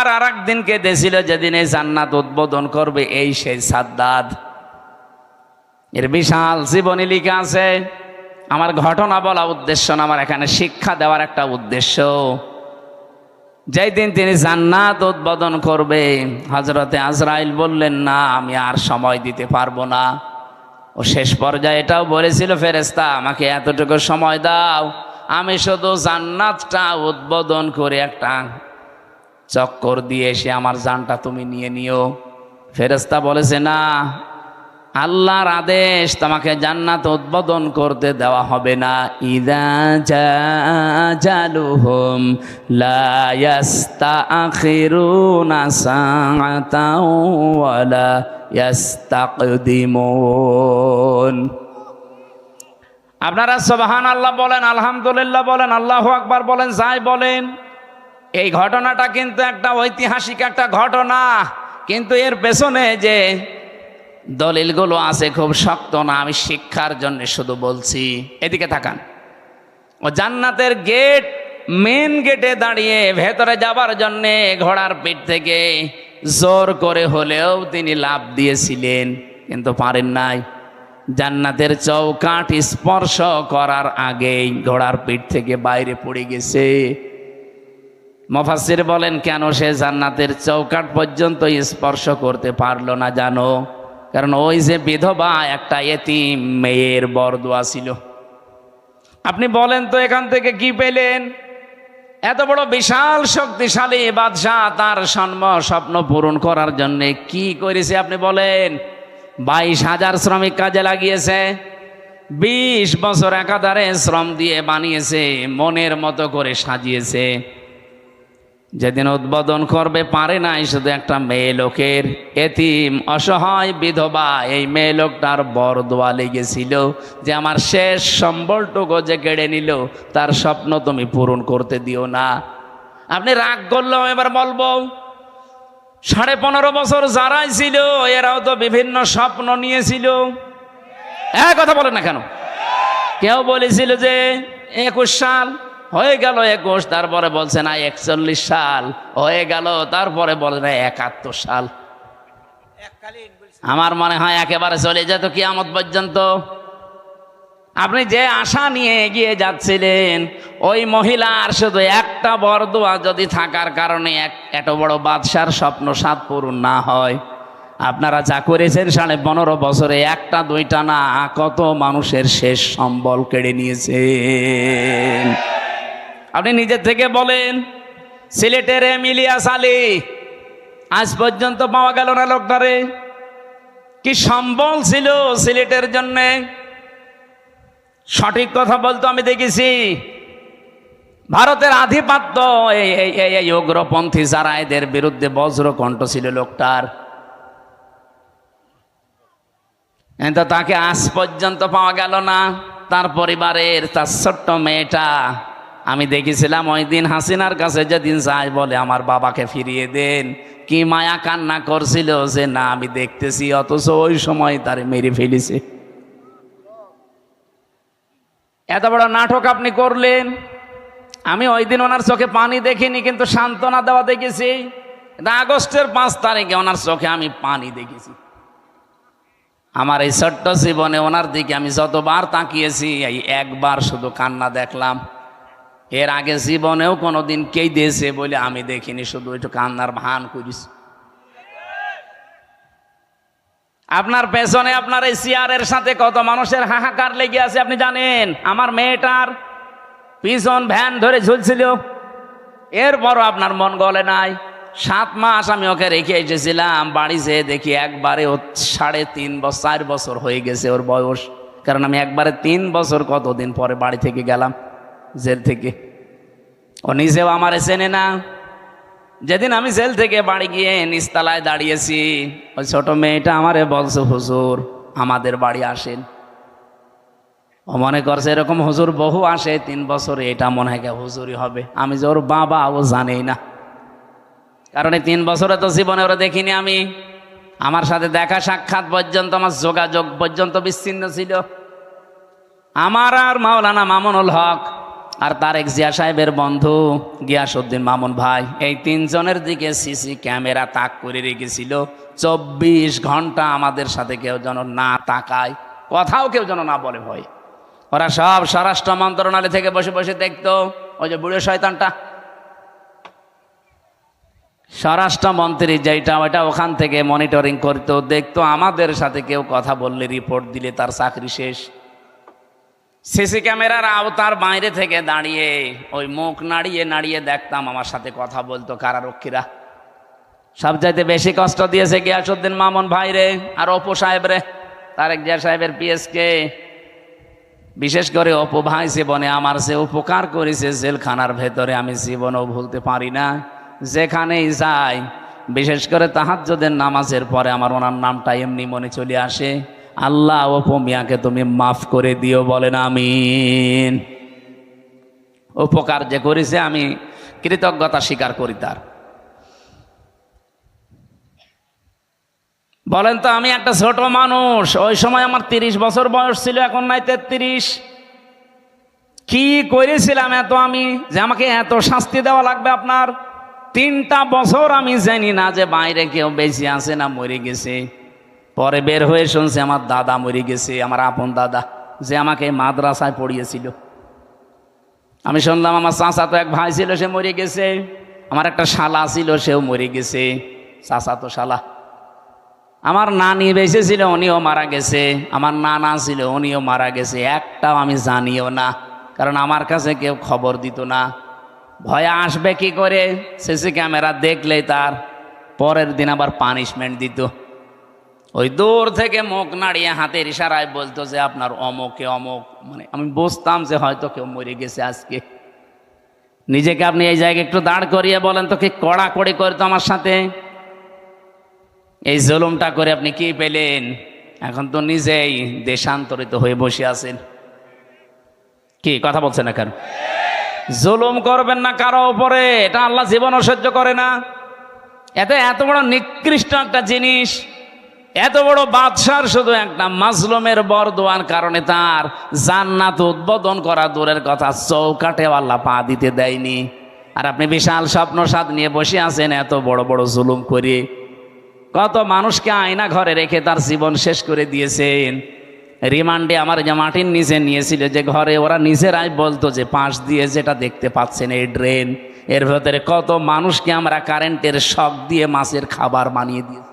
আর আর একদিন কেঁদেছিল যেদিন এই জান্নাত উদ্বোধন করবে, এই সেই সাদ্দাদ। এর বিশাল জীবনী লিখা আছে, আমার ঘটনা বলা উদ্দেশ্য না, আমার এখানে শিক্ষা দেওয়ার একটা উদ্দেশ্য। যেই দিন তিনি জান্নাত উদ্বোধন করবে হজরতে আজরাইল বললেন, না, আমি আর সময় দিতে পারব না। ও শেষ পর্যায়ে এটাও বলেছিল ফেরেস্তা আমাকে এতটুকু সময় দাও, আমি শুধু জান্নাতটা উদ্বোধন করে একটা চক্কর দিয়ে এসে আমার জানটা তুমি নিয়ে নিও। ফেরেস্তা বলেছে, না, আল্লাহর আদেশ তোমাকে জান্নাত উদ্বোধন করতে দেওয়া হবে না। ইদা জালুহুম লা ইয়াস্তাখিরুনা সাআতাও ওয়ালা ইয়াস্তাকদিমুন। আপনারা সুবহান আল্লাহ বলেন, আলহামদুলিল্লাহ বলেন, আল্লাহু আকবার বলেন, যাই বলেন। এই ঘটনাটা কিন্তু একটা ঐতিহাসিক একটা ঘটনা। কিন্তু এর পেছনে যে দলিলগুলো আছে খুব শক্ত না, আমি শিক্ষার জন্য শুধু বলছি। এদিকে থাকান। ও জান্নাতের গেট মেন গেটে দাঁড়িয়ে ভেতরে যাবার জন্যে ঘোড়ার পিঠ থেকে জোর করে হলেও তিনি লাভ দিয়েছিলেন, কিন্তু পারেন নাই। জান্নাতের চৌকাঠ স্পর্শ করার আগেই ঘোড়ার পিঠ থেকে বাইরে পড়ে গেছে। মফাসির বলেন, কেন সে জান্নাতের চৌকাট পর্যন্ত স্পর্শ করতে পারল না জানো? কারণ ওই যে বিধবা একটা এতিম মেয়ের বরদোয়া ছিল। আপনি বলেন তো, এখান থেকে কি পেলেন? এত বড় বিশাল শক্তিশালী বাদশাহ তার সন্ম স্বপ্ন পূরণ করার জন্য কি করেছে আপনি বলেন? বাইশ হাজার শ্রমিক কাজে লাগিয়েছে, বিশ বছর একাধারে শ্রম দিয়ে বানিয়েছে, মনের মতো করে সাজিয়েছে। যেদিন উদ্বোধন করবে পারে নাই শুধু একটা মেয়ে লোকের। এতিম, অসহায় বিধবা, এই মেয়ে লোকটার বড় দোয়া লেগেছিল যে আমার শেষ সম্বলটুকু যে কেড়ে নিল, তার স্বপ্ন তুমি পূরণ করতে দিও না। আপনি রাগ করলেও এবার বলব, সাড়ে পনেরো বছর যারাই ছিল, এরাও তো বিভিন্ন স্বপ্ন নিয়েছিল। এক কথা বলেন না কেন? কেউ বলেছিল যে একুশ সাল হয়ে গেল একুশ, তারপরে বলছে না, একচল্লিশ সাল। হয়ে গেল, তারপরে বলে না, একাত্তর সাল। আমার মনে হয় একেবারে চলে যেত কিয়ামত পর্যন্ত। আপনি যে আশা নিয়ে এগিয়ে যাচ্ছিলেন, ওই মহিলার শুধু একটা বরদোয়া যদি থাকার কারণে এক এত বড় বাদশার স্বপ্ন সাত পূরণ না হয়। আপনারা যা করেছেন সাড়ে পনেরো বছরে, একটা, দুইটা না, কত মানুষের শেষ সম্বল কেড়ে নিয়েছেন। আপনি নিজের থেকে বলেন, সিলেটের এমিলিয়াস আলী আজ পর্যন্ত পাওয়া গেল না লোকটারে? কি সম্বল ছিল সিলেটের জন্যে? সঠিক কথা বলতো আমি দেখেছি। ভারতের আধিপত্য, এই উগ্রপন্থী যারা এদের বিরুদ্ধে বজ্র কণ্ঠ ছিল লোকটার। তাকে আজ পর্যন্ত পাওয়া গেল না, তার পরিবারের, তার ছোট্ট মেয়েটা। আমি দেখেছিলাম ওই দিন হাসিনার কাছে যেদিন যাই বলে, আমার বাবাকে ফিরিয়ে দেন। কি মায়া কান্না করছিল যে, না, আমি দেখতেছি, অথচ ওই সময় তারে মেরে ফেলেছে। এত বড় নাটক আপনি করলেন। আমি ওই দিন ওনার চোখে পানি দেখিনি, কিন্তু সান্ত্বনা দেওয়া দেখেছি। আগস্টের পাঁচ তারিখে ওনার চোখে আমি পানি দেখেছি। আমার এই ছোট্ট জীবনে ওনার দিকে আমি যতবার তাকিয়েছি, এই একবার শুধু কান্না দেখলাম। এর আগে জীবনেও কোনোদিন কে দিয়েছে বলে আমি দেখিনি, শুধু একটু কান্নার ভান করিস। আপনার পেছনে আপনার এই চেয়ারের সাথে কত মানুষের হাহাকার লেগে আছে, আপনি জানেন? আমার মেয়েটার পিছন ভ্যান ধরে ঝুলছিল। এরপরও আপনার মন গলে নাই। সাত মাস আমি ওকে রেখে এসেছিলাম, বাড়ি যেয়ে দেখি একবারে ও সাড়ে তিন বছর, চার বছর হয়ে গেছে ওর বয়স। কারণ আমি একবারে তিন বছর কতদিন পরে বাড়ি থেকে গেলাম, জেল থেকে। ও নিজেও আমারে চেনে না। যেদিন আমি জেল থেকে বাড়ি গিয়ে নিস্তালায় দাঁড়িয়েছি, ওই ছোট মেয়েটা আমারে বলছে, হুজুর, আমাদের বাড়ি আসেন। ও মনে করছে, এরকম হুজুর বহু আসে, তিন বছরে এটা মনে হয় হুজুরই হবে। আমি যে ওর বাবা, ও জানেই না। কারণ এই তিন বছরে তো জীবনে ওরা দেখিনি আমি। আমার সাথে দেখা সাক্ষাৎ পর্যন্ত, আমার যোগাযোগ পর্যন্ত বিচ্ছিন্ন ছিল। আমার আর মাওলানা মামুনুল হক আর তারেক জিয়া সাহেবের বন্ধু গিয়াসউদ্দিন মামুন ভাই, এই তিনজনের দিকে সিসি ক্যামেরা তাক করে রেখেছিল। চব্বিশ ঘণ্টা আমাদের সাথে কেউ যেন না তাকায়, কথাও কেউ যেন না বলে ভয়। ওরা সব স্বরাষ্ট্র মন্ত্রণালয় থেকে বসে বসে দেখতো, ওই যে বুড়ো শয়তানটা। স্বরাষ্ট্রমন্ত্রী যেটা ওটা ওখান থেকে মনিটরিং করতো, দেখতো আমাদের সাথে কেউ কথা বললে রিপোর্ট দিলে তার চাকরি শেষ। সিসি ক্যামেরার আওতার বাইরে থেকে দাঁড়িয়ে, ওই মুখ নাড়িয়ে নাড়িয়ে দেখতাম আমার সাথে কথা বলতো কারারক্ষীরা। সব সবচাইতে বেশি কষ্ট দিয়েছে গিয়াসুদ্দিন মামুন ভাই রে, আর অপু সাহেব রে, তারেক জিয়া সাহেবের পিএসকে বিশেষ করে অপু ভাই জীবনে আমার সে উপকার করেছে জেলখানার ভেতরে আমি জীবনও ভুলতে পারি না। যেখানেই যাই, বিশেষ করে তাহাজ্জুদের নামাজের পরে আমার ওনার নামটা এমনি মনে চলে আসে। আল্লাহ অপু মিয়াকে তুমি মাফ করে দিও বলেন, আমিন। উপকার যে করেছে আমি কৃতজ্ঞতা স্বীকার করি তার। বলেন তো, আমি একটা ছোট মানুষ, ওই সময় আমার তিরিশ বছর বয়স ছিল, এখন নাই তেত্রিশ। কি করেছিলাম এত আমি? যে আমাকে এত শাস্তি দেওয়া লাগবে আপনার? তিনটা বছর আমি জানি না যে বাইরে কেউ বেশি আছে না মরে গেছে। পরে বের হয়ে শুনছে আমার দাদা মরে গেছে, আমার আপন দাদা, যে আমাকে মাদ্রাসায় পড়িয়েছিল। আমি শুনলাম আমার চাচা তো এক ভাই ছিল, সে মরে গেছে। আমার একটা শালা ছিল, সেও মরে গেছে। চাচা তো শালা। আমার নানি বেঁচে ছিল, উনিও মারা গেছে। আমার নানা ছিল, উনিও মারা গেছে। একটাও আমি জানিও না, কারণ আমার কাছে কেউ খবর দিত না। ভয়ে আসবে কি করে? সিসি ক্যামেরা দেখলেই তার। পরের দিন আবার পানিশমেন্ট দিত। ওই দূর থেকে মুখ নাড়িয়ে হাতের ইশারায় বলতো যে আপনার অমকে অমক। মানে আমি বুঝতাম যে হয়তো কেউ মরে গেছে আজকে। নিজেকে আপনি এই জায়গায় একটু দাঁড় করিয়ে বলেন তো কি কড়াকড়ি করতো আমার সাথে? এই জুলুমটা করে আপনি কি পেলেন? এখন তো নিজেই দেশান্তরিত হয়ে বসে আছেন। কি, কথা বলছেন না কেন? জুলুম করবেন না কারও উপরে, এটা আল্লাহ জীবন অসহ্য করে না। এতে এত বড় নিকৃষ্ট একটা জিনিস। এত বড় বাদশার শুধু একটা মাজলুমের বরদোয়ার কারণে তার জান্নাত উদ্বোধন করা দূরের কথা চৌকাটে আল্লাহ পা দিতে দেয়নি। আর আপনি বিশাল স্বপ্ন সাদ নিয়ে বসে আছেন এত বড় বড় জুলুম করে। কত মানুষকে আয়না ঘরে রেখে তার জীবন শেষ করে দিয়েছেন। রিমান্ডে আমার যে মাটির নিচে নিয়েছিল, যে ঘরে ওরা নিজেরাই বলতো যে পাশ দিয়ে যেটা দেখতে পাচ্ছেন এই ড্রেন, এর ভেতরে কত মানুষকে আমরা কারেন্টের শখ দিয়ে মাছের খাবার বানিয়ে দিয়ে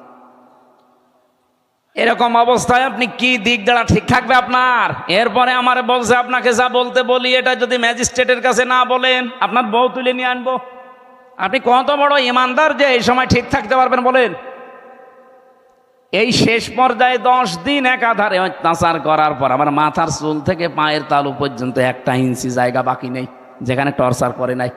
এরকম অবস্থায় আপনি কি দিক দ্বারা ঠিক থাকবে আপনার? এরপরে আমার বলছে, আপনাকে যা বলতে বলি, এটা যদি ম্যাজিস্ট্রেটের কাছে না বলেন, আপনার বউ তুলে নিয়ে আনব। আপনি কত বড় ইমানদার যে এই সময় ঠিক থাকতে পারবেন বলেন? এই শেষ পর্যায়ে দশ দিন একাধারে অত্যাচার করার পর আমার মাথার চুল থেকে পায়ের তালু পর্যন্ত একটা ইঞ্চি জায়গা বাকি নেই, যেখানে টর্চার করে নাই।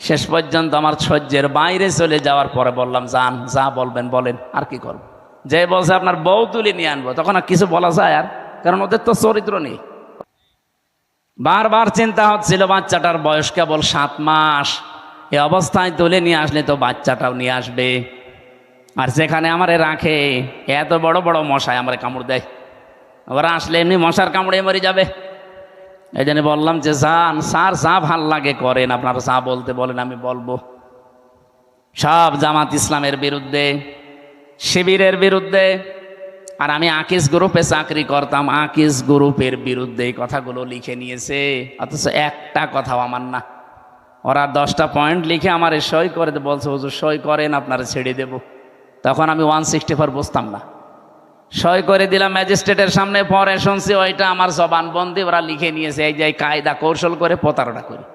শেষ পর্যন্ত আমার সহ্যের বাইরে চলে যাওয়ার পরে বললাম, যান, যা বলবেন বলেন, আর কি করব? যে বলছে আপনার বউ তুলে নিয়ে আনব, তখন আর কিছু বলা যায় আর? কারণ ওদের তো চরিত্র নেই। বারবার চিন্তা হচ্ছিল, বাচ্চাটার বয়স কেবল সাত মাস। এ অবস্থায় তুলে নিয়ে আসলে তো বাচ্চাটাও নিয়ে আসবে। আর যেখানে আমারে রাখে এত বড় বড় মশায় আমার কামড় দেয়। ওরা আসলে এমনি মশার কামড়ে মরে যাবে। এই জন্য বললাম যে, যান, স্যার যা ভালো লাগে করেন, আপনারা যা বলতে বলেন আমি বলব। সব জামাত ইসলামের বিরুদ্ধে শিবিরের বিরুদ্ধে। আর আমি আকিস গ্রুপে চাকরি করতাম, আকিস গ্রুপের বিরুদ্ধে এই কথাগুলো লিখে নিয়েছে। অথচ একটা কথাও আমার না। ওরা দশটা পয়েন্ট লিখে আমার সই করে বলছে, হুজুর, সই করেন, আপনারা ছেড়ে দেব। তখন আমি ওয়ান সিক্সটি ফোর বুঝতাম না। সই করে দিলাম, ম্যাজিস্ট্রেটের সামনে পরে শুনছি, ওইটা আমার জবানবন্দি, ওরা লিখে নিয়েছে, এই যে কায়দা কৌশল করে প্রতারণা করি।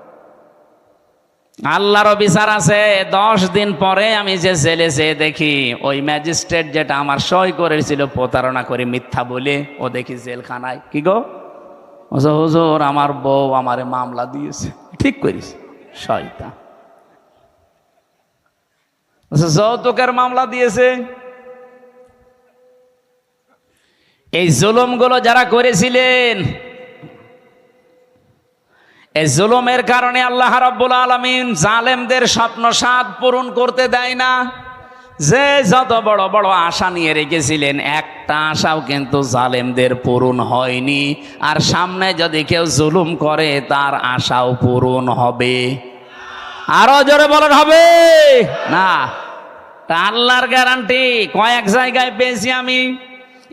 আল্লাহরও বিচার আছে। দশ দিন পরে আমি যে জেলে যেয়ে দেখি, ওই ম্যাজিস্ট্রেট যেটা আমার সই করেছিল প্রতারণা করে মিথ্যা বলে, ও দেখি জেলখানায়। কি গো? হুজুর, আমার বউ আমারে মামলা দিয়েছে। ঠিক করিস শয়তা যৌতুকের মামলা দিয়েছে। এই জুলুমগুলো যারা করেছিলেন এই জুলুমের কারণে আল্লাহ রাব্বুল আলামিন জালেমদের স্বপ্ন সাদ পূরণ করতে দেয় না। যে যত বড় বড় আশা নিয়ে রেখেছিলেন, একটা আশাও কিন্তু জালেমদের পূরণ হয়নি। আর সামনে যদি কেউ জুলুম করে, তার আশাও পূরণ হবে। আরও জোরে বলেন, হবে? না। তা আল্লাহর গ্যারান্টি কয়েক জায়গায় পেয়েছি আমি।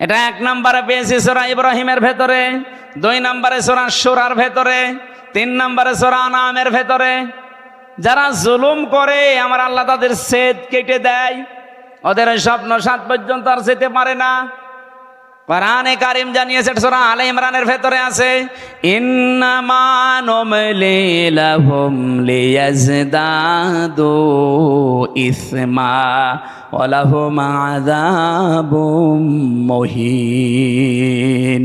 এটা এক নম্বরে পেয়েছি সোরা ইব্রাহিমের ভেতরে, দুই নম্বরে সোরা সুরার ভেতরে, তিন নম্বরে সোরা নামের ভেতরে। যারা জুলুম করে, আমার আল্লাহ তাদের সেদ কেটে দেয়। ওদের স্বপ্ন সাত পর্যন্ত আর যেতে পারে না। কোরআনে কারিম জানিয়েছে সোরা আলে ইমরানের ভেতরে আছে, ইন্নামা নুমলি লাহুম লিয়াজদাদু ইসমা। ওয়া লাহুম আযাবুম মুহিন।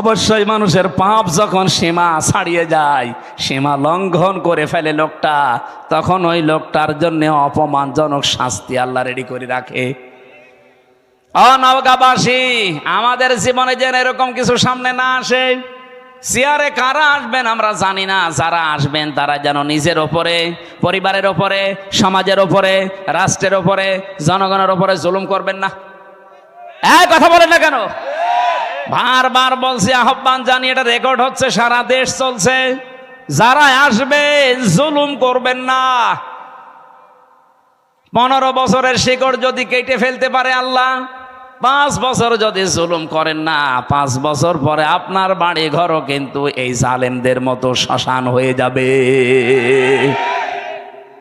অবশ্যই মানুষের পাপ যখন সীমা ছাড়িয়ে যায়, সীমা লঙ্ঘন করে ফেলে লোকটা, তখন ওই লোকটার জন্য অপমানজনক শাস্তি আল্লাহ রেডি করে রাখে। অনৌকাবাসী আমাদের জীবনে যেন এরকম কিছু সামনে না আসে। চেয়ারে কারা আসবেন আমরা জানি না, যারা আসবেন তারা যেন নিজের ওপরে, পরিবারের ওপরে, সমাজের ওপরে, রাষ্ট্রের ওপরে, জনগণের ওপরে জুলুম করবেন না। এই কথা বলেন না কেন? বারবার বলছি, আহ্বান জানি, এটা রেকর্ড হচ্ছে, সারা দেশ চলছে। যারা আসবে, জুলুম করবেন না। পনেরো বছরের শিকড় যদি কেটে ফেলতে পারে আল্লাহ পাঁচ বছর যদি জুলুম করেন না, পাঁচ বছর পরে আপনার বাড়ি ঘরও কিন্তু এই জালেমদের মতো শ্মশান হয়ে যাবে।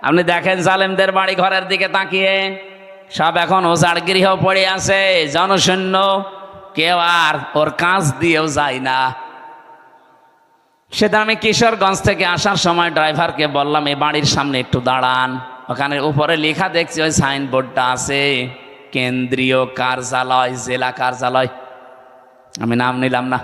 আপনি দেখেন জালেমদের বাড়ি ঘরের দিকে তাকিয়ে, সব এখন ওজার গৃহ পড়ে আছে, জনশূন্য, কেউ আর ওর কাজ দিয়েও যায় না। সেটা আমি কিশোরগঞ্জ থেকে আসার সময় ড্রাইভারকে বললাম, এই বাড়ির সামনে একটু দাঁড়ান। ওখানে উপরে লেখা দেখছি, ওই সাইনবোর্ডটা আছে। কেন্দ্রীয় কার্যালয়, জেলা কার্যালয়। আমি নাম নিলাম না।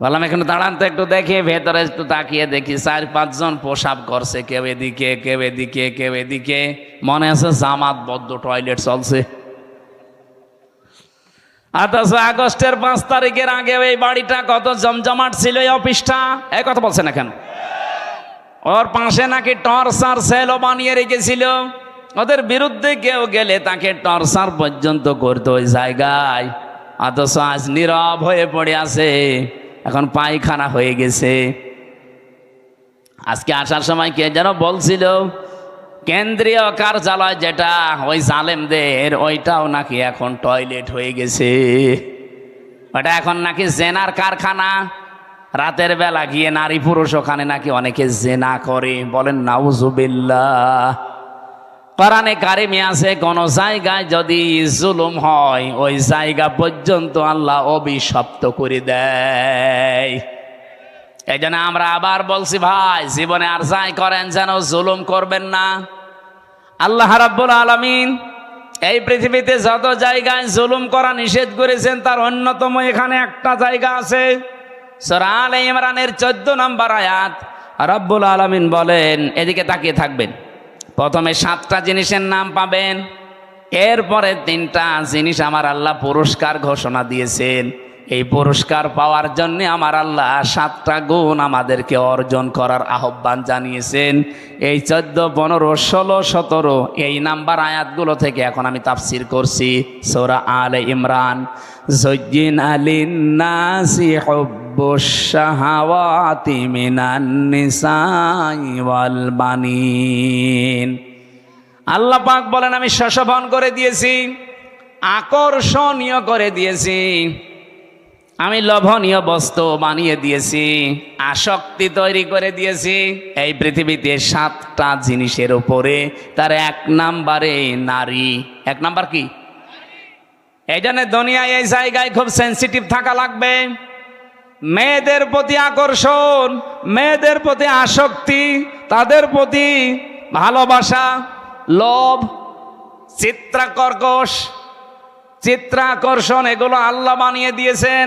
বললাম, এখানে দাঁড়ান তো, একটু দেখি, ভেতরে একটু তাকিয়ে দেখি। চার পাঁচজন পোশাক করছে, কেউ এদিকে কেউ এদিকে কেউ এদিকে। মনে আছে জামাত বদ্ধ টয়লেট চলছে। অথচ আগস্টের পাঁচ তারিখের আগে এই বাড়িটা কত জমজমাট ছিল এই অফিসটা? এই কথা বলছে না কেন? ওর পাশে নাকি টর্চার সেলও বানিয়ে রেখেছিল। ওদের বিরুদ্ধে কেউ গেলে তাকে টর্চার পর্যন্ত করতো ওই জায়গায়। অথচ আজ নীরব হয়ে পড়ে আছে, এখন পায়খানা হয়ে গেছে। আজকে আসার সময় কে যেন বলছিল, কেন্দ্রীয় কার্যালয় যেটা, ওই জালেমদের, ওইটাও নাকি এখন টয়লেট হয়ে গেছে। ওটা এখন নাকি জেনার কারখানা। রাতের বেলা গিয়ে নারী পুরুষ ওখানে নাকি অনেকে জেনা করে। বলেন, নাউজুবিল্লাহ। কোরআনে কারিমে আছে, কোন জায়গায় যদি জুলুম হয়, ওই জায়গা পর্যন্ত আল্লাহ অভিশপ্ত করে দেয়। এই জন্য আমরা আবার বলছি, ভাই, জীবনে আর যাই করেন যেন জুলুম করবেন না। আল্লাহ রাব্বুল আলামিন এই পৃথিবীতে যত জায়গায় জুলুম করা নিষেধ করেছেন, তার অন্যতম এখানে একটা জায়গা আছে। সূরা আলে ইমরানের চোদ্দ নম্বর আয়াত। রব্বুল আলামিন বলেন, এদিকে তাকিয়ে থাকবেন। প্রথমে সাতটা জিনিসের নাম পাবেন। এরপরে তিনটা জিনিস আমার আল্লাহ পুরস্কার ঘোষণা দিয়েছেন। এই পুরস্কার পাওয়ার জন্য আমার আল্লাহ সাতটা গুণ আমাদেরকে অর্জন করার আহ্বান জানিয়েছেন। এই চোদ্দ, পনেরো, ষোলো, সতেরো এই নাম্বার আয়াতগুলো থেকে এখন আমি তাফসির করছি। সোরা আলে ইমরান। জজ্জিন আলিন্নাসি হব্বুশ-শাহাওয়াতি মিনান নিসাই ওয়াল বানিন। আল্লাহ পাক বলেন, আমি শশভন করে দিয়েছি, আকর্ষণীয় করে দিয়েছি, আমি লোভনীয় বস্তু বানিয়ে দিয়েছি, আসক্তি তৈরি করে দিয়েছি। এই পৃথিবীতে সাতটা জিনিসের উপরে তার এক নাম্বারে নারী। এক নাম্বার কি? এই জন্য দুনিয়ায় এই জায়গায় খুব সেন্সিটিভ থাকা লাগবে। মেয়েদের প্রতি আকর্ষণ, মেয়েদের প্রতি আসক্তি, তাদের প্রতি ভালোবাসা, লোভ, চিত্রাকর্কশ, চিত্রাকর্ষণ, এগুলো আল্লাহ বানিয়ে দিয়েছেন।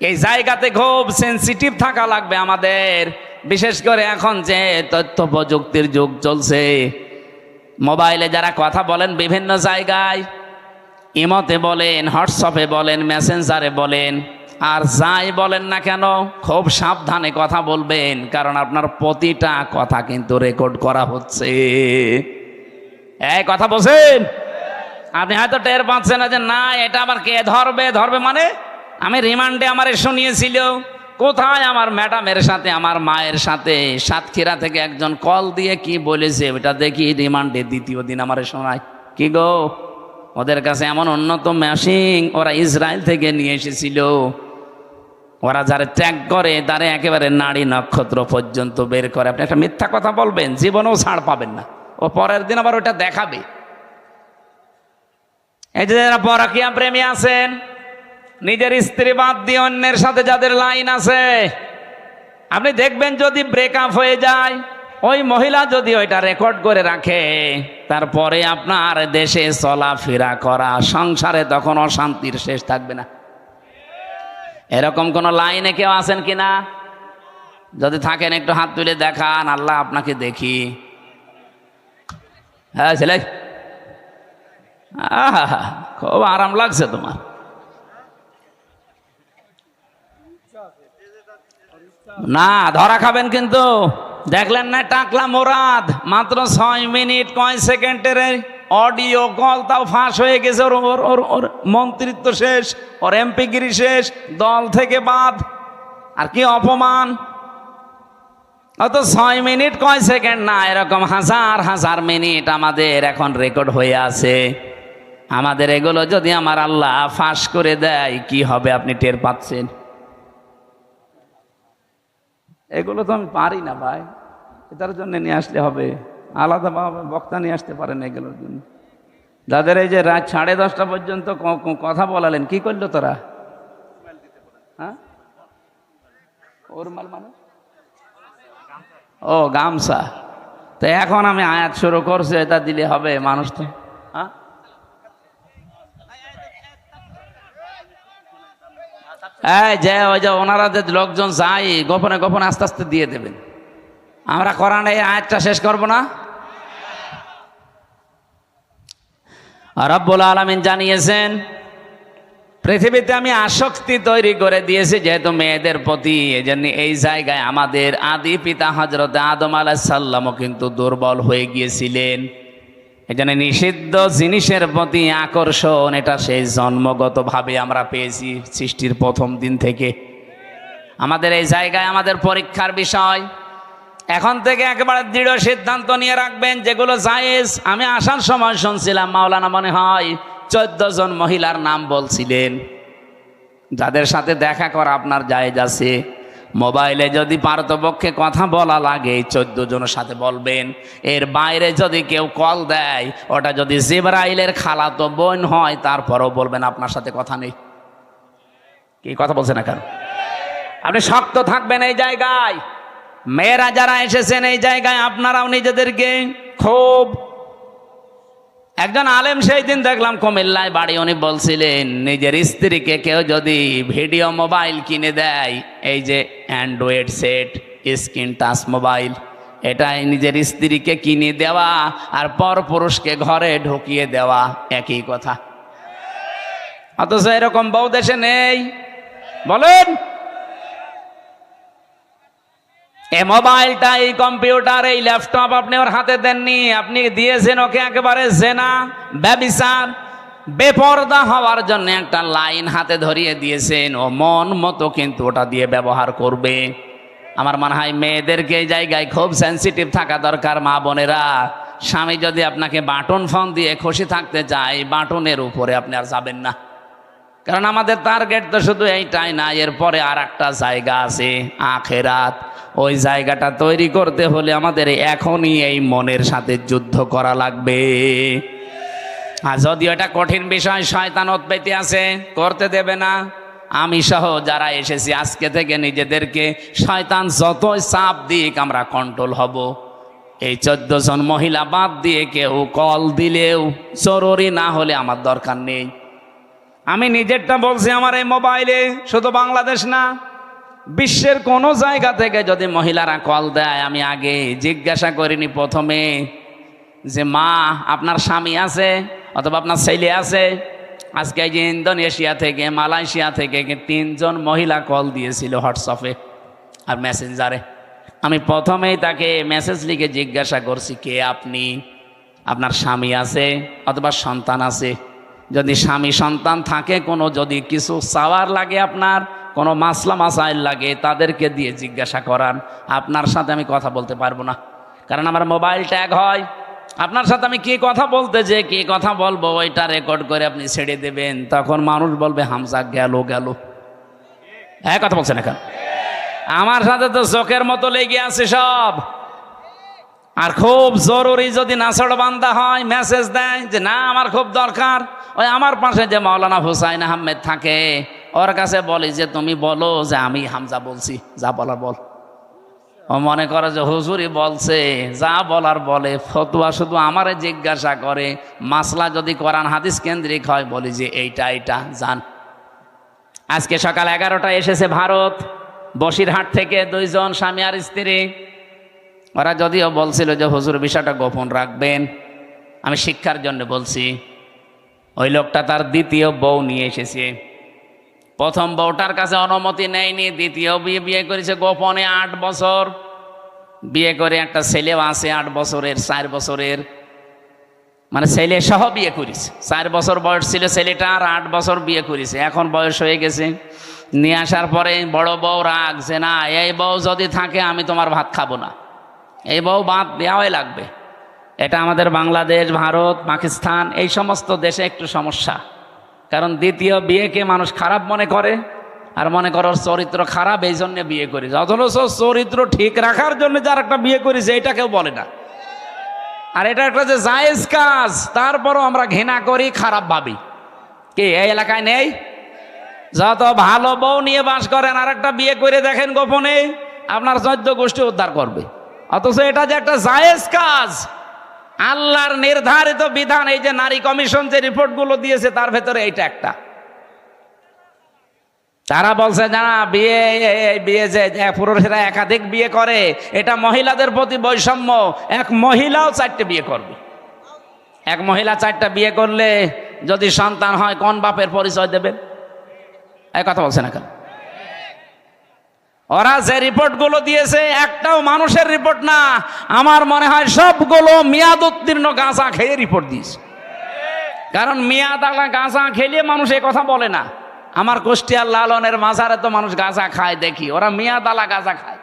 এই জায়গাতে খুব সেন্সিটিভ থাকা লাগবে আমাদের। বিশেষ করে এখন যে তথ্য প্রযুক্তির যুগ চলছে। মোবাইলে যারা কথা বলেন বিভিন্ন জায়গায়, ইমতে বলেন, হোয়াটসঅ্যাপে বলেন, মেসেঞ্জারে বলেন আর যাই বলেন না কেন, খুব সাবধানে কথা বলবেন, কারণ আপনার প্রতিটা কথা কিন্তু রেকর্ড করা হচ্ছে। এই কথা বলছেন? আপনি হয়তো টের পাচ্ছেন না যে, না, এটা আবার কে ধরবে? ধরবে মানে? আমি রিমান্ডে আমার শুনিয়েছিল, কোথায় আমার ম্যাডামের সাথে, আমার মায়ের সাথে? সাতক্ষীরা থেকে একজন কল দিয়ে কি বলেছে? ওটা দেখি রিমান্ডে দ্বিতীয় দিন আমার শোনায়। কি গো? ওদের কাছে এমন উন্নত মেশিন ওরা ইসরায়েল থেকে নিয়ে এসেছিল। ওরা যারা ত্যাগ করে তারা একেবারে নারী নক্ষত্র পর্যন্ত বের করে। আপনি একটা মিথ্যা কথা বলবেন, জীবনেও ছাড় পাবেন না। ও পরের দিন আবার ওটা দেখাবে। এই যে যারা পরাকিয়া প্রেমী আছেন, নিজের স্ত্রী বাদ দিয়ে অন্যের সাথে যাদের লাইন আছে, আপনি দেখবেন যদি ব্রেকআপ হয়ে যায়, ওই মহিলা যদি ওইটা রেকর্ড করে রাখে, তারপরে আপনার দেশে চলাফেরা করা, সংসারে তখন অশান্তির শেষ থাকবে না। এরকম কোন লাইনে কেউ আছেন কিনা? যদি থাকেন একটু হাত তুলে দেখান, আল্লাহ আপনাকে দেখি। হ্যাঁ ছেলে। খুব আরাম লাগছে তোমার। না, ধরা খাবেন কিন্তু। দেখলেন না, টাকলা মোরাদ, মাত্র ছয় মিনিট, কয় সেকেন্ডের? অডিও কল তাও ফাঁস হয়ে গেছে। ওর ওর ওর ওর মন্ত্রিত্ব শেষ, ওর এমপিগিরি শেষ, দল থেকে বাদ। আর কি অপমান। অত ছয় মিনিট কয় সেকেন্ড? না, এরকম হাজার হাজার মিনিট আমাদের এখন রেকর্ড হয়ে আছে। আমাদের এগুলো যদি আমার আল্লাহ ফাঁস করে দেয়, কি হবে আপনি টের পাচ্ছেন? এগুলো তো আমি পারি না ভাই। এটার জন্য নিয়ে আসলে হবে। আলাদাভাবে বক্তা নিয়ে আসতে পারেন এগুলোর জন্য। যাদের এই যে রাত সাড়ে দশটা পর্যন্ত কথা বলালেন, কি করল তোরা? হ্যাঁ? ওরমাল মানে? ও, গামছা। তো এখন আমি আয়াত শুরু করছি, এটা দিলে হবে মানুষ তো হ্যাঁ যে, ওই যে ওনারা যে লোকজন যাই গোপনে গোপনে আস্তে আস্তে দিয়ে দেবেন। আমরা এই আয়াতটা শেষ করব না? রব্বুল আলমিন জানিয়েছেন, পৃথিবীতে আমি আসক্তি তৈরি করে দিয়েছি যেহেতু মেয়েদের প্রতি এজন্য এই জায়গায় আমাদের আদি পিতা হজরত আদম আলাহিসাল্লামও কিন্তু দুর্বল হয়ে গিয়েছিলেন। এজন্য নিষিদ্ধ জিনিসের প্রতি আকর্ষণ, এটা সেই জন্মগতভাবে আমরা পেয়েছি সৃষ্টির প্রথম দিন থেকে। আমাদের এই জায়গায় আমাদের পরীক্ষার বিষয় এখন থেকে একেবারে দৃঢ় সিদ্ধান্ত নিয়ে রাখবেন, যেগুলো জায়েজ। আমি আসার সময় শুনছিলাম, মাওলানা মনে হয় চোদ্দ জন মহিলার নাম বলছিলেন। যাদের সাথে দেখা করা আপনার জায়েজ আছে। মোবাইলে যদি পারতপক্ষে কথা বলা লাগে চোদ্দ জনের সাথে বলবেন। এর বাইরে যদি কেউ কল দেয়, ওটা যদি জিবরাইলের খালাতো বোন হয়, তারপরও বলবেন আপনার সাথে কথা নেই। কি কথা বলছেন না কেন আপনি শক্ত থাকবেন এই জায়গায়। মেয়েরা যারা এসেছেন এই জায়গায়, আপনারাও নিজেদেরকে খুব একজন আলেম সেই দিন দেখলাম কুমিল্লায় বাড়ি, উনি বলছিলেন, নিজের স্ত্রীকে কেউ যদি ভিডিও মোবাইল কিনে দেয়, এই যে Android set screen touch mobile, এটাই নিজের স্ত্রীকে কিনে দেওয়া আর পর পুরুষকে ঘরে ঢুকিয়ে দেওয়া, একই কথা। অথচ এরকম বউ দেশে নেই। বলেন! এই মোবাইলটা, এই কম্পিউটার, এই ল্যাপটপ আপনি ওর হাতে দেননি। আপনি দিয়েছেন ওকে একেবারে জেনা, ব্যবিচার, বেপর্দা হওয়ার জন্য একটা লাইন হাতে ধরিয়ে দিয়েছেন। ও মন মতো কিন্তু ওটা দিয়ে ব্যবহার করবে। আমার মনে হয় মেয়েদেরকে এই জায়গায় খুব সেন্সিটিভ থাকা দরকার, মা বোনেরা। স্বামী যদি আপনাকে বাটন ফোন দিয়ে খুশি থাকতে চায়, বাটনের উপরে আপনি আর যাবেন না। কারণ আমাদের টার্গেট তো শুধু এইটাই না, এরপরে আর একটা জায়গা আছে, আখেরাত। ওই জায়গাটা তৈরি করতে হলে আমাদের এখনই এই মনের সাথে যুদ্ধ করা লাগবে। আর যদি এটা কঠিন বিষয়, শয়তান উৎপত্তি আছে, করতে দেবে না। আমি সহ যারা এসেছি আজকে থেকে নিজেদেরকে শয়তান যতই চাপ দিক আমরা কন্ট্রোল হব। এই চোদ্দ জন মহিলা বাদ দিয়ে কেউ কল দিলেও জরুরি না হলে আমার দরকার নেই। আমি নিজেরটা বলছি আমার এই মোবাইলে শুধু বাংলাদেশ না বিশ্বের কোনো জায়গা থেকে যদি মহিলারা কল দেয়, আমি আগে জিজ্ঞাসা করিনি প্রথমে যে, মা, আপনার স্বামী আছে অথবা আপনার ছেলে আছে? আজকে যে ইন্দোনেশিয়া থেকে, মালয়েশিয়া থেকে তিনজন মহিলা কল দিয়েছিল হোয়াটসঅ্যাপে আর মেসেঞ্জারে। আমি প্রথমেই তাকে মেসেজ লিখে জিজ্ঞাসা করছি, কে আপনি? আপনার স্বামী আছে অথবা সন্তান আছে? যদি স্বামী সন্তান থাকে, কোনো যদি কিছু চাওয়ার লাগে আপনার কোনো মাসলা মাসাইল লাগে, তাদেরকে দিয়ে জিজ্ঞাসা করান, আপনার সাথে আমি কথা বলতে পারব না। কারণ আমার মোবাইল ট্যাগ হয়। আপনার সাথে আমি কি কথা বলতে যে কি কথা বলব, ওইটা রেকর্ড করে আপনি ছেড়ে দেবেন। তখন মানুষ বলবে, হামজা গেল গেল। হ্যাঁ কথা বলছেন এখন? আমার সাথে তো চোখের মতো লেগে আছে সব। আর খুব জরুরি যদি নাসড় বান্দা হয় মেসেজ দেয় যে, না, আমার খুব দরকার। ওই আমার পাশে যে মাওলানা হুসাইন আহমেদ থাকে ওর কাছে বলি যে, তুমি বলো যে আমি হামজা বলছি, যা বলার বল। ও মনে করে যে হুজুরি বলছে, যা বলার বলে, ফতুয়া শুধু আমারে জিজ্ঞাসা করে, মাসলা যদি কোরআন হাদিস কেন্দ্রিক হয়, বলি যে, এইটা এইটা জান আজকে সকাল এগারোটা এসেছে ভারত, বসিরহাট থেকে দুইজন স্বামী আর স্ত্রী। ওরা যদিও বলছিল যে, হুজুর, বিষয়টা গোপন রাখবেন। আমি শিক্ষার জন্য বলছি, ওই লোকটা তার দ্বিতীয় বউ নিয়ে এসেছে। প্রথম বউটার কাছে অনুমতি নেয়নি, দ্বিতীয় বিয়ে বিয়ে করেছে গোপনে আট বছর। বিয়ে করে একটা ছেলেও আছে আট বছরের, চার বছরের। মানে ছেলে সহ বিয়ে করেছে। চার বছর বয়স ছিল ছেলেটা আর আট বছর বিয়ে করেছে। এখন বয়স হয়ে গেছে। নিয়ে আসার পরে বড় বউ রাগ যে না এই বউ যদি থাকে আমি তোমার ভাত খাব না। এই বউ বাদ দেওয়াই লাগবে। এটা আমাদের বাংলাদেশ, ভারত, পাকিস্তান, এই সমস্ত দেশে একটু সমস্যা। কারণ দ্বিতীয় বিয়েকে মানুষ খারাপ মনে করে, আর মনে করো চরিত্র খারাপ, এই জন্য বিয়ে করেছে। অথচ চরিত্র ঠিক রাখার জন্য যার একটা বিয়ে করেছে, এটা কেউ বলে না। আর এটা একটা যে জায়েজ কাজ, তারপরও আমরা ঘৃণা করি, খারাপ ভাবি। কি, এই এলাকায় নেই? যত ভালো বউ নিয়ে বাস করেন আর একটা বিয়ে করে দেখেন গোপনে, আপনার চোদ্দ গোষ্ঠী উদ্ধার করবে। অথচ এটা যে একটা জায়েজ কাজ আল্লাহর নির্ধারিত বিধান, এই যে নারী কমিশন যে রিপোর্টগুলো দিয়েছে, তার ভেতরে এইটা একটা। তারা বলছে, না, বিয়ে বিয়ে যে যে পুরুষেরা একাধিক বিয়ে করে, এটা মহিলাদের প্রতি বৈষম্য। এক মহিলাও চারটে বিয়ে করবে। এক মহিলা চারটা বিয়ে করলে যদি সন্তান হয়, কোন বাপের পরিচয় দেবে এই কথা বলছে না কেন? ওরা যে রিপোর্টগুলো দিয়েছে, একটাও মানুষের রিপোর্ট না। আমার মনে হয় সবগুলো মেয়াদ উত্তীর্ণ গাঁজা খেয়ে রিপোর্ট দিয়েছে। কারণ মেয়াদ আলা গাঁজা খেলে মানুষ এ কথা বলে না। আমার কুষ্টিয়ার লালনের মাঝারে তো মানুষ গাঁজা খায় দেখি, ওরা মেয়াদ আলা গাঁজা খায়।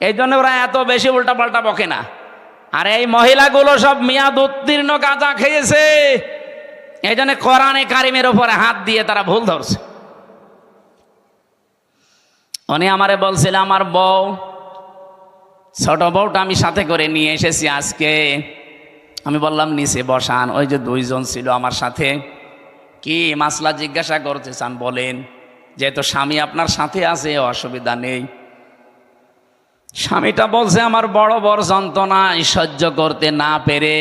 এই জন্য ওরা এত বেশি উল্টা পাল্টা বকে না। আর এই মহিলাগুলো সব মেয়াদ উত্তীর্ণ গাঁজা খেয়েছে। এই জন্য কোরআনে কারিমের ওপরে হাত দিয়ে তারা ভুল ধরছে। উনি আমারে বলছিল, আমার বউ, ছোট বউটা আমি সাথে করে নিয়ে এসেছি আজকে। আমি বললাম, নিচে বসান। ওই যে দুইজন ছিল আমার সাথে। কি মাসলা জিজ্ঞাসা করতে চান বলেন, যেহেতু স্বামী আপনার সাথে আছে, অসুবিধা নেই। স্বামীটা বলছে, আমার বড় বড় যন্ত্রণায় সহ্য করতে না পেরে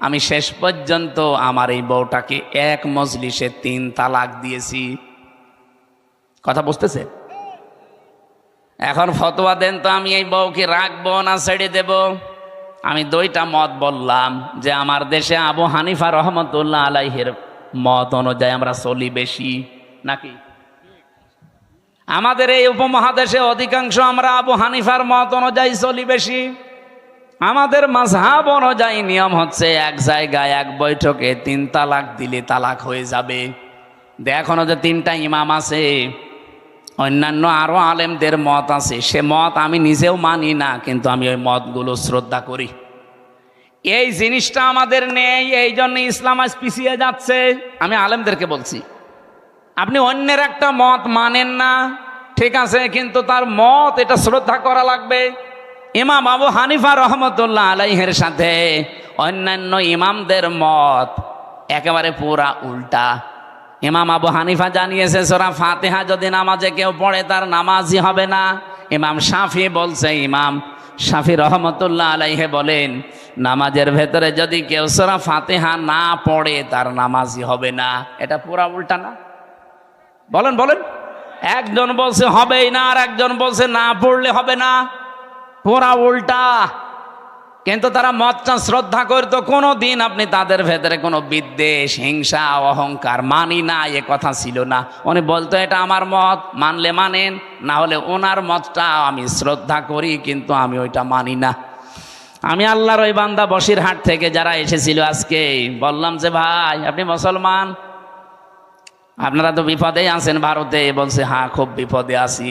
আমি শেষ পর্যন্ত আমার এই বউটাকে এক মজলিসে তিন তালাক দিয়েছি। কথা বুঝতেছে? এখন ফতোয়া দেন তো আমি এই বউকে রাখব না, ছেড়ে দেব। আমি দুইটা মত বললাম যে আমার দেশে আবু হানিফা রহমতুল্লাহ আলাইহের মত অনুযায়ী আমরা চলি বেশি, নাকি? আমাদের এই উপমহাদেশে অধিকাংশ আমরা আবু হানিফার মত অনুযায়ী চলি বেশি। আমাদের মাঝহাব অনুযায়ী নিয়ম হচ্ছে এক জায়গায় এক বৈঠকে তিন তালাক দিলে তালাক হয়ে যাবে। এখনও যে তিনটা ইমাম আছে অন্যান্য আরও আলেমদের মত আছে। সে মত আমি নিজেও মানি না, কিন্তু আমি ওই মতগুলো শ্রদ্ধা করি। এই জিনিসটা আমাদের নেই, এই জন্য ইসলাম আজ পিছিয়ে যাচ্ছে। আমি আলেমদেরকে বলছি, আপনি অন্যের একটা মত মানেন না, ঠিক আছে, কিন্তু তার মত, এটা শ্রদ্ধা করা লাগবে। ইমাম আবু হানিফা রহমতুল্লাহ আলাইহের সাথে অন্যান্য ইমামদের মত একেবারে পুরা উল্টা। ইমাম আবু হানিফা জানিয়েছে, সোরা ফাতেহা যদি নামাজে কেউ পড়ে, তার নামাজই হবে না। ইমাম শাফি বলছে, ইমাম শাফি রহমতুল্লাহ আলাইহে বলেন, নামাজের ভেতরে যদি কেউ সোরা ফাতেহা না পড়ে, তার নামাজই হবে না। এটা পুরা উল্টা না? বলেন বলেন। একজন বলছে, হবেই না, আর একজন বলছে, না পড়লে হবে না। পুরা উল্টা। কিন্তু তারা মতটা শ্রদ্ধা করতো কোনো দিন আপনি তাদের ভেতরে কোনো বিদ্বেষ, হিংসা, অহংকার মানি না, এ কথা ছিল না। উনি বলতো, এটা আমার মত, মানলে মানেন, না হলে ওনার মতটা আমি শ্রদ্ধা করি, কিন্তু আমি ওইটা মানি না। আমি আল্লাহর ওই বান্দা বসিরহাট থেকে যারা এসেছিল আজকে, বললাম যে, ভাই, আপনি মুসলমান? আপনারা তো বিপদেই আছেন ভারতে। বলছে হ্যাঁ খুব বিপদে আছি।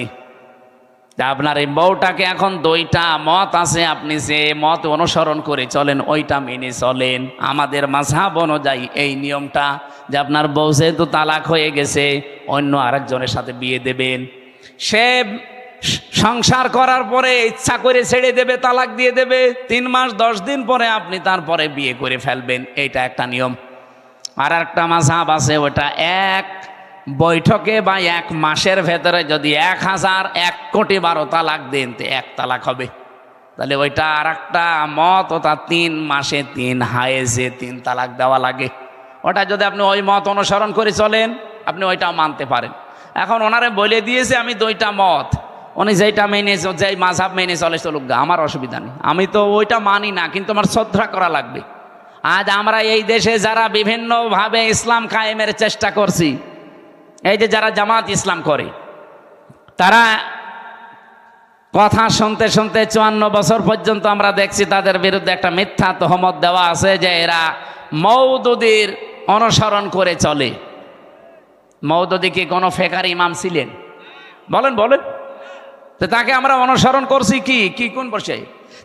তা আপনার এই বউটাকে এখন দুইটা মত আছে, আপনি যে মত অনুসরণ করে চলেন, ওইটা মেনে চলেন। আমাদের মাঝহাব অনুযায়ী এই নিয়মটা, যে আপনার বউ যেহেতু তালাক হয়ে গেছে, অন্য আরেকজনের সাথে বিয়ে দেবেন। সে সংসার করার পরে ইচ্ছা করে ছেড়ে দেবে, তালাক দিয়ে দেবে, তিন মাস, দশ দিন পরে আপনি তারপরে বিয়ে করে ফেলবেন। এইটা একটা নিয়ম। আর একটা মাঝহাব আছে, ওটা এক বৈঠকে বা এক মাসের ভেতরে যদি এক হাজার এক কোটি বারো তালাক দেন, তো এক তালাক হবে। তাহলে ওইটা আর একটা মত ওটা তিন মাসে তিন হায়েজে তিন তালাক দেওয়া লাগে। ওটা যদি আপনি ওই মত অনুসরণ করে চলেন, আপনি ওইটাও মানতে পারেন। এখন ওনারে বলে দিয়েছে, আমি দুইটা মত। উনি যেইটা মেনে যেই মাঝহাব মেনে চলে চলুক আমার অসুবিধা নেই। আমি তো ওইটা মানি না, কিন্তু আমার শ্রদ্ধা করা লাগবে। আজ আমরা এই দেশে যারা বিভিন্নভাবে ইসলাম কায়েমের চেষ্টা করছি এই যে যারা জামাত ইসলাম করে, তারা কথা শুনতে শুনতে চুয়ান্ন বছর পর্যন্ত আমরা দেখছি তাদের বিরুদ্ধে একটা মিথ্যা তহমত দেওয়া আছে যে এরা মৌদুদির অনুসরণ করে চলে। মৌদুদি কি কোনো ফেকার ইমাম ছিলেন? বলেন বলেন। তো তাকে আমরা অনুসরণ করছি কি? কি কোন বসে?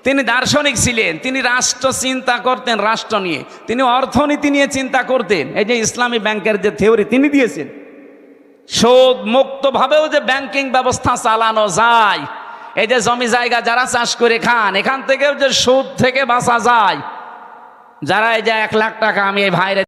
তিনি দার্শনিক ছিলেন, তিনি রাষ্ট্র চিন্তা করতেন, রাষ্ট্র নিয়ে। তিনি অর্থনীতি নিয়ে চিন্তা করতেন। এই যে ইসলামী ব্যাংকের যে থিওরি তিনি দিয়েছেন। সুদ মুক্তভাবেও যে ব্যাংকিং ব্যবস্থা চালানো যায়, এই যে জমি জায়গা যারা চাষ করে খান, এখান থেকেও যে সুদ থেকে বাঁচা যায়, যারা এই যে এক লাখ টাকা আমি এই ভাইরে